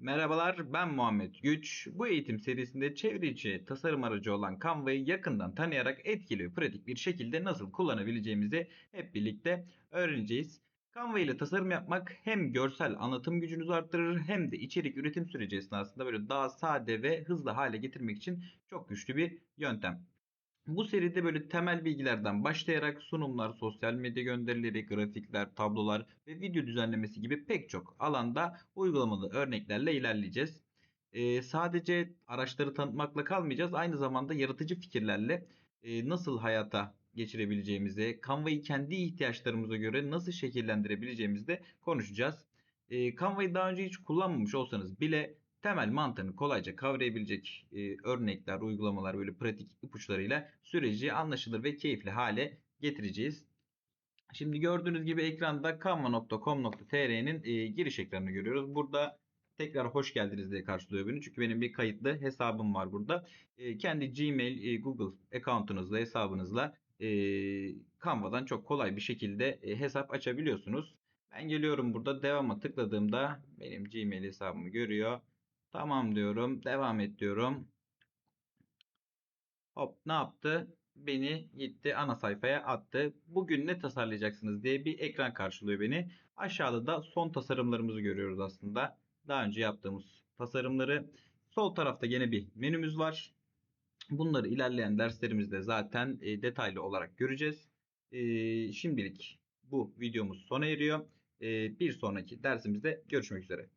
Merhabalar ben Muhammed Güç. Bu eğitim serisinde çevre tasarım aracı olan Canva'yı yakından tanıyarak etkili ve pratik bir şekilde nasıl kullanabileceğimizi hep birlikte öğreneceğiz. Canva ile tasarım yapmak hem görsel anlatım gücünüzü arttırır hem de içerik üretim süreci esnasında böyle daha sade ve hızlı hale getirmek için çok güçlü bir yöntem. Bu seride böyle temel bilgilerden başlayarak sunumlar, sosyal medya gönderileri, grafikler, tablolar ve video düzenlemesi gibi pek çok alanda uygulamalı örneklerle ilerleyeceğiz. Ee, sadece araçları tanıtmakla kalmayacağız. Aynı zamanda yaratıcı fikirlerle e, nasıl hayata geçirebileceğimizi, Canva'yı kendi ihtiyaçlarımıza göre nasıl şekillendirebileceğimizi de konuşacağız. E, Canva'yı daha önce hiç kullanmamış olsanız bile temel mantığını kolayca kavrayabilecek e, örnekler, uygulamalar böyle pratik ipuçlarıyla süreci anlaşılır ve keyifli hale getireceğiz. Şimdi gördüğünüz gibi ekranda canva.com.tr'nin e, giriş ekranını görüyoruz. Burada tekrar hoş geldiniz diye karşılıyor beni. Çünkü benim bir kayıtlı hesabım var burada. E, kendi Gmail, e, Google account'unuzla, hesabınızla e, Canva'dan çok kolay bir şekilde e, hesap açabiliyorsunuz. Ben geliyorum burada devama tıkladığımda benim Gmail hesabımı görüyor. Tamam diyorum. Devam et diyorum. Hop ne yaptı? Beni gitti ana sayfaya attı. Bugün ne tasarlayacaksınız diye bir ekran karşılıyor beni. Aşağıda da son tasarımlarımızı görüyoruz aslında. Daha önce yaptığımız tasarımları. Sol tarafta yine bir menümüz var. Bunları ilerleyen derslerimizde zaten e, detaylı olarak göreceğiz. E, şimdilik bu videomuz sona eriyor. E, bir sonraki dersimizde görüşmek üzere.